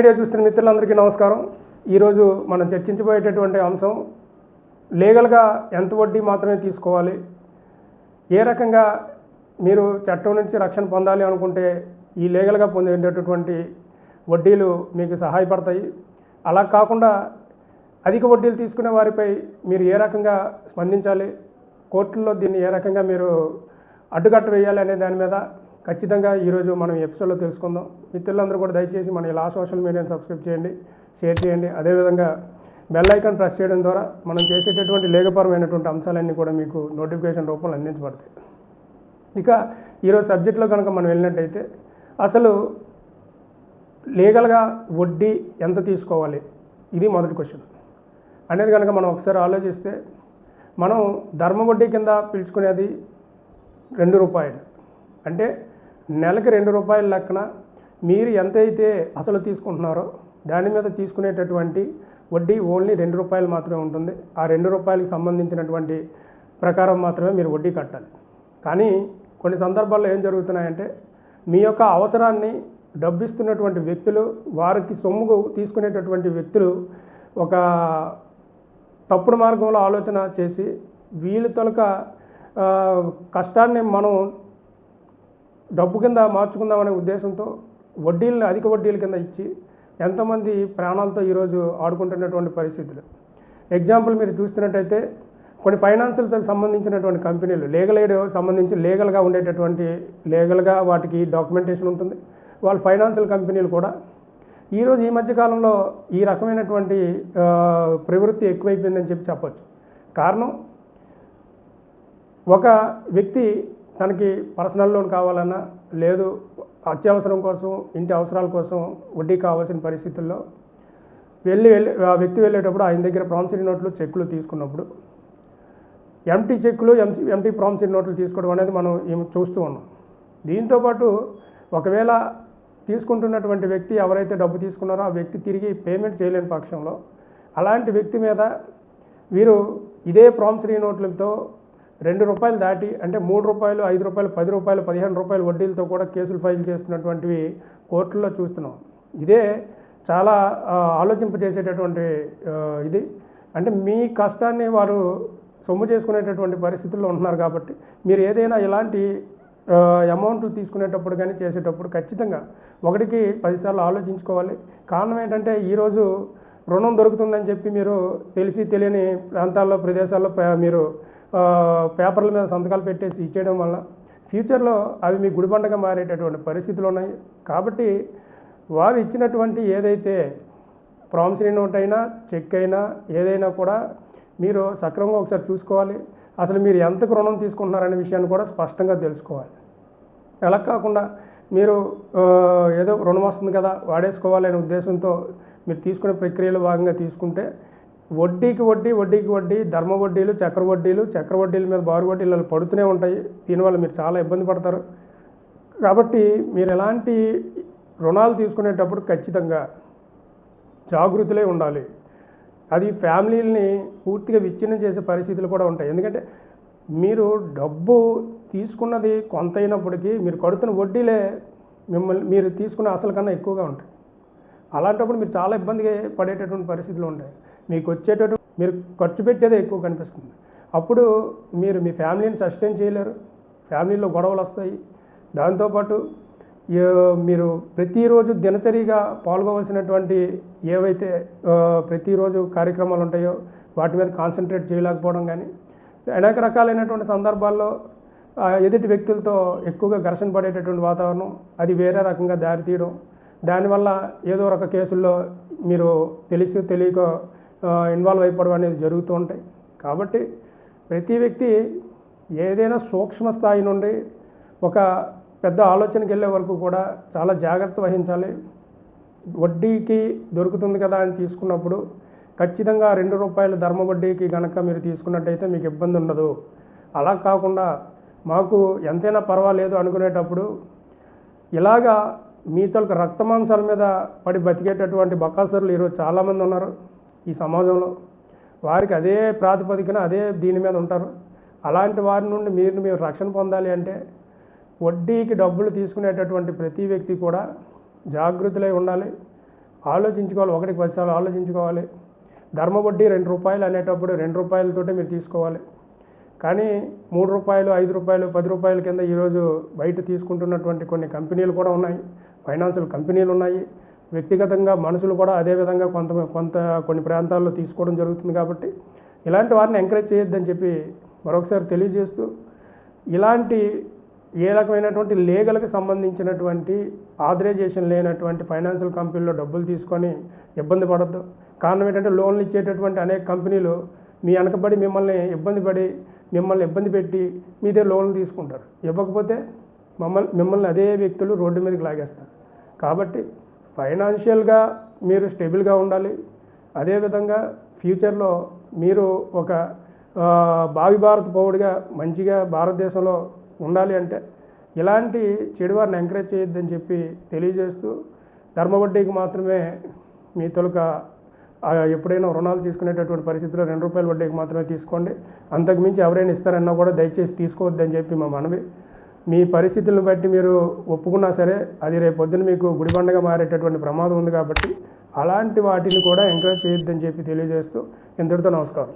Media చూస్తున్న మిత్రులందరికీ నమస్కారం. ఈరోజు మనం చర్చించబోయేటటువంటి అంశం లీగల్గా ఎంత వడ్డీ మాత్రమే తీసుకోవాలి? ఏ రకంగా మీరు చట్టం నుంచి రక్షణ పొందాలి అనుకుంటే ఈ లీగల్గా పొందేటటువంటి వడ్డీలు మీకు సహాయపడతాయి? అలా కాకుండా అధిక వడ్డీలు తీసుకునే వారిపై మీరు ఏ రకంగా స్పందించాలి? కోర్టుల్లో దీన్ని ఏ రకంగా మీరు అడ్డుకట్ట వేయాలి అనే దాని మీద ఖచ్చితంగా ఈరోజు మనం ఎపిసోడ్లో తెలుసుకుందాం. మిత్రులందరూ కూడా దయచేసి మన ఇలా సోషల్ మీడియాని సబ్స్క్రైబ్ చేయండి షేర్ చేయండి. అదేవిధంగా బెల్ ఐకాన్ ప్రెస్ చేయడం ద్వారా మనం చేసేటటువంటి లేఖపరమైనటువంటి అంశాలన్నీ కూడా మీకు నోటిఫికేషన్ రూపంలో అందించబడతాయి. ఇక ఈరోజు సబ్జెక్ట్లో కనుక మనం వెళ్ళినట్టయితే అసలు లీగల్గా వడ్డీ ఎంత తీసుకోవాలి? ఇది మొదటి క్వశ్చన్. అనేది కనుక మనం ఒకసారి ఆలోచిస్తే మనం ధర్మ వడ్డీ కింద పిలుచుకునేది రెండు రూపాయలు. అంటే నెలకి రెండు రూపాయల లెక్కన మీరు ఎంతైతే అసలు తీసుకుంటున్నారో దాని మీద తీసుకునేటటువంటి వడ్డీ ఓన్లీ రెండు రూపాయలు మాత్రమే ఉంటుంది. ఆ రెండు రూపాయలకు సంబంధించినటువంటి ప్రకారం మాత్రమే మీరు వడ్డీ కట్టాలి. కానీ కొన్ని సందర్భాల్లో ఏం జరుగుతున్నాయంటే మీ యొక్క అవసరాన్ని డబ్బిస్తున్నటువంటి వ్యక్తులు వారికి సొమ్ము తీసుకునేటటువంటి వ్యక్తులు ఒక తప్పుడు మార్గంలో ఆలోచన చేసి వీళ్ళు తొలక కష్టాన్ని మనం డబ్బు కింద మార్చుకుందామనే ఉద్దేశంతో వడ్డీలను అధిక వడ్డీల కింద ఇచ్చి ఎంతమంది ప్రాణాలతో ఈరోజు ఆడుకుంటున్నటువంటి పరిస్థితులు. ఎగ్జాంపుల్ మీరు చూస్తున్నట్టయితే కొన్ని ఫైనాన్షియల్తో సంబంధించినటువంటి కంపెనీలు లీగల్ ఎయిడ్ సంబంధించి లీగల్గా ఉండేటటువంటి లీగల్గా వాటికి డాక్యుమెంటేషన్ ఉంటుంది. వాళ్ళ ఫైనాన్షియల్ కంపెనీలు కూడా ఈరోజు ఈ మధ్యకాలంలో ఈ రకమైనటువంటి ప్రవృత్తి ఎక్కువైపోయిందని చెప్పి చెప్పచ్చు. కారణం ఒక వ్యక్తి తనకి పర్సనల్ లోన్ కావాలన్నా లేదు అత్యవసరం కోసం ఇంటి అవసరాల కోసం వడ్డీ కావాల్సిన పరిస్థితుల్లో వెళ్ళి వెళ్ళి ఆ వ్యక్తి వెళ్ళేటప్పుడు ఆయన దగ్గర ప్రామిసరీ నోట్లు చెక్కులు తీసుకున్నప్పుడు ఎంటీ చెక్కులు ఎంసీ ఎంటీ ప్రామిసరీ నోట్లు తీసుకోవడం అనేది మనం చూస్తూ ఉన్నాం. దీంతోపాటు ఒకవేళ తీసుకుంటున్నటువంటి వ్యక్తి ఎవరైతే డబ్బు తీసుకున్నారో ఆ వ్యక్తి తిరిగి పేమెంట్ చేయలేని పక్షంలో అలాంటి వ్యక్తి మీద వీరు ఇదే ప్రామిసరీ నోట్లతో రెండు రూపాయలు దాటి అంటే మూడు రూపాయలు ఐదు రూపాయలు పది రూపాయలు పదిహేను రూపాయలు వడ్డీలతో కూడా కేసులు ఫైల్ చేస్తున్నటువంటివి కోర్టుల్లో చూస్తున్నాం. ఇదే చాలా ఆలోచింపజేసేటటువంటి ఇది. అంటే మీ కష్టాన్ని వారు సొమ్ము చేసుకునేటటువంటి పరిస్థితుల్లో ఉంటున్నారు కాబట్టి మీరు ఏదైనా ఇలాంటి అమౌంట్లు తీసుకునేటప్పుడు కానీ చేసేటప్పుడు ఖచ్చితంగా ఒకటికి పదిసార్లు ఆలోచించుకోవాలి. కారణం ఏంటంటే ఈరోజు రుణం దొరుకుతుందని చెప్పి మీరు తెలిసి తెలియని ప్రాంతాల్లో ప్రదేశాల్లో మీరు పేపర్ల మీద సంతకాలు పెట్టేసి ఇచ్చేయడం వల్ల ఫ్యూచర్లో అవి మీ గుడిబండగా మారేటటువంటి పరిస్థితులు ఉన్నాయి. కాబట్టి వారు ఇచ్చినటువంటి ఏదైతే ప్రామిసరీ నోట్ అయినా చెక్ అయినా ఏదైనా కూడా మీరు సక్రమంగా ఒకసారి చూసుకోవాలి. అసలు మీరు ఎంతకు రుణం తీసుకుంటున్నారనే విషయాన్ని కూడా స్పష్టంగా తెలుసుకోవాలి. అలా కాకుండా మీరు ఏదో రుణం వస్తుంది కదా వాడేసుకోవాలనే ఉద్దేశంతో మీరు తీసుకునే ప్రక్రియలో భాగంగా తీసుకుంటే వడ్డీకి వడ్డీ వడ్డీకి వడ్డీ ధర్మ వడ్డీలు చక్ర వడ్డీలు చక్ర వడ్డీల మీద బారు వడ్డీలు అలా పడుతూనే ఉంటాయి. దీనివల్ల మీరు చాలా ఇబ్బంది పడతారు. కాబట్టి మీరు ఎలాంటి రుణాలు తీసుకునేటప్పుడు ఖచ్చితంగా జాగృతులే ఉండాలి. అది ఫ్యామిలీని పూర్తిగా విచ్ఛిన్నం చేసే పరిస్థితులు కూడా ఉంటాయి. ఎందుకంటే మీరు డబ్బు తీసుకున్నది కొంత అయినప్పటికీ మీరు కడుతున్న వడ్డీలే మిమ్మల్ని మీరు తీసుకున్న అసలు కన్నా ఎక్కువగా ఉంటాయి. అలాంటప్పుడు మీరు చాలా ఇబ్బందిగా పడేటటువంటి పరిస్థితులు ఉంటాయి. మీకు వచ్చేటట్టు మీరు ఖర్చు పెట్టేదే ఎక్కువ కనిపిస్తుంది. అప్పుడు మీరు మీ ఫ్యామిలీని సస్టైన్ చేయలేరు. ఫ్యామిలీలో గొడవలు వస్తాయి. దాంతోపాటు మీరు ప్రతిరోజు దినచరిగా పాల్గొవలసినటువంటి ఏవైతే ప్రతిరోజు కార్యక్రమాలు ఉంటాయో వాటి మీద కాన్సన్ట్రేట్ చేయలేకపోవడం కానీ అనేక రకాలైనటువంటి సందర్భాల్లో ఎదుటి వ్యక్తులతో ఎక్కువగా ఘర్షణ పడేటటువంటి వాతావరణం అది వేరే రకంగా దారితీయడం. దానివల్ల ఏదో ఒక కేసుల్లో మీరు తెలిసి తెలియక ఇన్వాల్వ్ అయిపోవడం అనేది జరుగుతూ ఉంటాయి. కాబట్టి ప్రతి వ్యక్తి ఏదైనా సూక్ష్మ స్థాయి నుండి ఒక పెద్ద ఆలోచనకి వెళ్ళే వరకు కూడా చాలా జాగ్రత్త వహించాలి. వడ్డీకి దొరుకుతుంది కదా అని తీసుకున్నప్పుడు ఖచ్చితంగా రెండు రూపాయల ధర్మ వడ్డీకి కనుక మీరు తీసుకున్నట్టయితే మీకు ఇబ్బంది ఉండదు. అలా కాకుండా మాకు ఎంతైనా పర్వాలేదు అనుకునేటప్పుడు ఇలాగా మీ తొలక మీద పడి బతికేటటువంటి బకాసురులు ఈరోజు చాలామంది ఉన్నారు. ఈ సమాజంలో. వారికి అదే ప్రాతిపదికన అదే దీని మీద ఉంటారు. అలాంటి వారి నుండి మీరు మీరు రక్షణ పొందాలి అంటే వడ్డీకి డబ్బులు తీసుకునేటటువంటి ప్రతి వ్యక్తి కూడా జాగృతులై ఉండాలి. ఆలోచించుకోవాలి. ఒకటికి పదిసార్లు ఆలోచించుకోవాలి. ధర్మ వడ్డీ రెండు రూపాయలు అనేటప్పుడు రెండు రూపాయలతోటే మీరు తీసుకోవాలి. కానీ మూడు రూపాయలు ఐదు రూపాయలు పది రూపాయల కింద ఈరోజు బయట తీసుకుంటున్నటువంటి కొన్ని కంపెనీలు కూడా ఉన్నాయి. ఫైనాన్షియల్ కంపెనీలు ఉన్నాయి. వ్యక్తిగతంగా మనుషులు కూడా అదే విధంగా కొంత కొంత కొన్ని ప్రాంతాల్లో తీసుకోవడం జరుగుతుంది కాబట్టి ఇలాంటి వారిని ఎంకరేజ్ చేయొద్దని చెప్పి మరొకసారి తెలియజేస్తూ ఇలాంటి ఏ రకమైనటువంటి లీగల్కి సంబంధించినటువంటి ఆథరైజేషన్ లేనటువంటి ఫైనాన్షియల్ కంపెనీలో డబ్బులు తీసుకొని ఇబ్బంది పడద్దు. కారణం ఏంటంటే లోన్లు ఇచ్చేటటువంటి అనేక కంపెనీలు మీ వెనకబడి మిమ్మల్ని ఇబ్బంది పడి మిమ్మల్ని ఇబ్బంది పెట్టి మీ దగ్గర లోన్లు తీసుకుంటారు. ఇవ్వకపోతే మమ్మల్ని మిమ్మల్ని అదే వ్యక్తులు రోడ్డు మీదకి లాగేస్తారు. కాబట్టి ఫైనాన్షియల్గా మీరు స్టేబుల్గా ఉండాలి. అదేవిధంగా ఫ్యూచర్లో మీరు ఒక భావి భారత పౌరుడిగా మంచిగా భారతదేశంలో ఉండాలి అంటే ఇలాంటి చెడు వారిని ఎంకరేజ్ చేయొద్దని చెప్పి తెలియజేస్తూ ధర్మ వడ్డీకి మాత్రమే మీ తొలుక ఎప్పుడైనా రుణాలు తీసుకునేటటువంటి పరిస్థితిలో రెండు రూపాయల వడ్డీకి మాత్రమే తీసుకోండి. అంతకుమించి ఎవరైనా ఇస్తారన్నా కూడా దయచేసి తీసుకోవద్దని చెప్పి మా మనవి. మీ పరిస్థితులను బట్టి మీరు ఒప్పుకున్నా సరే అది రేపు పొద్దున మీకు గుడిబండగా మారేటటువంటి ప్రమాదం ఉంది కాబట్టి అలాంటి వాటిని కూడా ఎంకరేజ్ చేయొద్దని చెప్పి తెలియజేస్తూ ఇంతటితో నమస్కారం.